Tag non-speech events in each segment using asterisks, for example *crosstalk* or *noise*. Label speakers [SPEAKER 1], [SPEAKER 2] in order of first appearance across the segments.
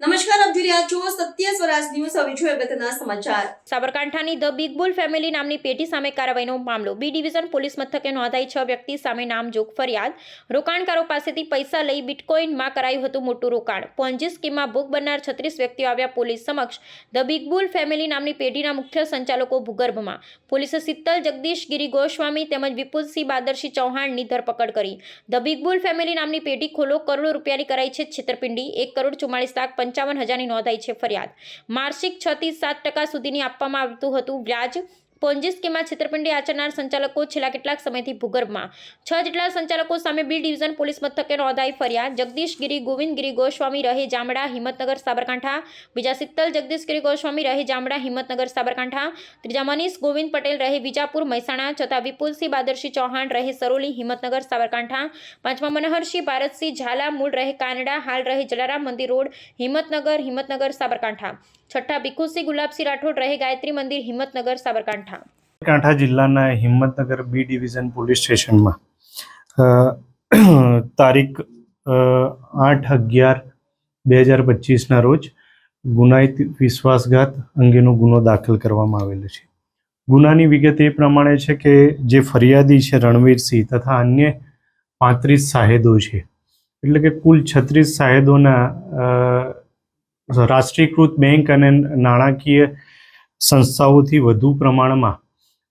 [SPEAKER 1] नमस्कार
[SPEAKER 2] સાબરકાંઠાની the big bull family નામની પેઢી સામે કાર્યવાહીનો મામલો. બી ડિવિઝન પોલીસ મથકે નોંધાઈ છ વ્યક્તિ સામે નામજોગ ફરિયાદ. રોકાણકારો પાસેથી પૈસા લઈ બિટકોઇનમાં કરાયું હતું મોટું રોકાણ. પોન્જી સ્કીમમાં ભોગ બનનાર છત્રીસ વ્યક્તિઓ આવ્યા પોલીસ સમક્ષ. ધ બિગ બુલ ફેમિલી નામની પેઢીના મુખ્ય સંચાલકો ભૂગર્ભમાં. પોલીસે શીતલ જગદીશ ગિરી ગોસ્વામી તેમજ વિપુલસિંહ બાદરસિંહ ચૌહાણની ધરપકડ કરી. ધ બિગ બુલ ફેમિલી નામની પેઢી ખોલો કરોડો રૂપિયાની કરાઈ છે છેતરપિંડી. એક કરોડ ચુમ્માળીસ લાખ પંચાવન હજારની નોંધાઈ છે ફરિયાદ. માર્ષિક છ થી સાત ટકા સુધીની આપવામાં આવતું હતું વ્યાજ પોન્જી સ્કીમમાં છેતરપિંડી આચરનાર સંચાલકો છેલ્લા કેટલાક સમયથી ભૂગર્ભમાં. છ જેટલા સંચાલકો સામે બી ડિવિઝન પોલીસ મથકે નોંધાઈ ફરિયાદ જગદીશ ગોવિંદગીરી ગોવિંદ ગિરી ગોસ્વામી રહે જામડા હિંમતનગર સાબરકાંઠા. બીજા શીતલ જગદીશગીરી ગોસ્વામી રહે જામડા હિંમતનગર સાબરકાંઠા. ત્રીજા મનીષ ગોવિંદ પટેલ રહે વિજાપુર મહેસાણા. ચોથા વિપુલસિંહ બાદરસિંહ ચૌહાણ રહે સરોલી હિંમતનગર સાબરકાંઠા. પાંચમા મનોહરસિંહ ભારતસિંહ ઝાલા મૂળ રહે કાનડા. હાલ રહે જલારામ મંદિર રોડ હિંમતનગર હિંમતનગર સાબરકાંઠા. છઠ્ઠા ભીખુસિંહ ગુલાબસિંહ રાઠોડ રહે ગાયત્રી મંદિર હિંમતનગર, સાબરકાંઠા.
[SPEAKER 3] સાબરકાંઠા જિલ્લાના હિંમતનગર બી ડિવિઝન પોલીસ સ્ટેશનમાં. તારીખ આઠ અગિયાર બે હજાર પચીસના રોજ ગુનાહિત વિશ્વાસઘાત અંગેનો ગુનો દાખલ કરવામાં આવેલો છે. ગુનાની વિગત એ પ્રમાણે છે કે જે ફરિયાદી છે રણવીરસિંહ તથા અન્ય પાંત્રીસ સાહેદો છે. એટલે કે કુલ છત્રીસ સાહેદોના રાષ્ટ્રીયકૃત બેંક અને નાણાકીય સંસ્થાઓથી વધુ પ્રમાણમાં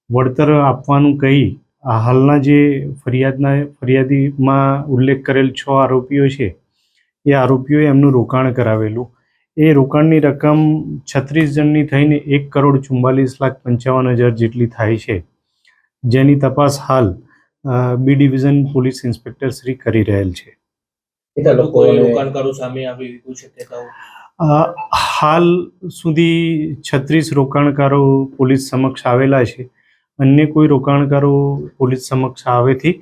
[SPEAKER 3] વળતર આપવાનું કહી આ હાલના જે ફરિયાદના ફરિયાદીમાં ઉલ્લેખ કરેલ છ આરોપીઓ છે એ આરોપીઓએ એમનું રોકાણ કરાવેલું. એ રોકાણની રકમ છત્રીસ જણની થઈને એક કરોડ ચુમ્માલીસ લાખ પંચાવન હજાર જેટલી થાય છે. જેની તપાસ હાલ B division police inspector Shri કરી રહેલ છે. હાલ સુધી છત્રીસ રોકાણકારો પોલીસ સમક્ષ આવેલા છે. અન્ય કોઈ રોકાણકારો પોલીસ સમક્ષ આવેથી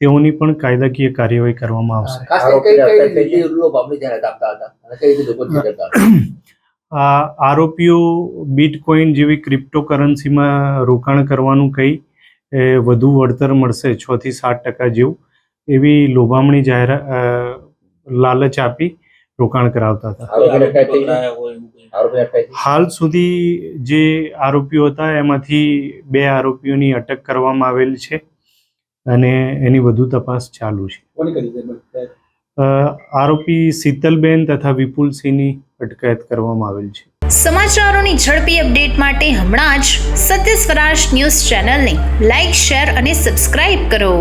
[SPEAKER 3] તેઓની પણ કાયદાકીય કાર્યવાહી કરવામાં આવશે. *clears throat* આ આરોપીઓ બિટકોઇન જેવી ક્રિપ્ટોકરન્સીમાં રોકાણ કરવાનું કંઈ એ વધુ વળતર મળશે છ થી સાત ટકા જેવું એવી લોભામણી જાહેરાત લાલચ આપી રોકાણ કરાવતા હતા. હાલ સુધી જે આરોપીઓ હતા એમાંથી બે આરોપીઓની અટક કરવામાં આવેલ છે અને એની વધુ તપાસ ચાલુ છે. આરોપી શીતલબેન તથા વિપુલસિંહની અટકાયત કરવામાં આવેલ છે.
[SPEAKER 4] સમાચારોની ઝડપી અપડેટ માટે હમણાં જ સત્ય સ્વરાજ ન્યૂઝ ચેનલને લાઇક શેર અને સબસ્ક્રાઇબ કરો.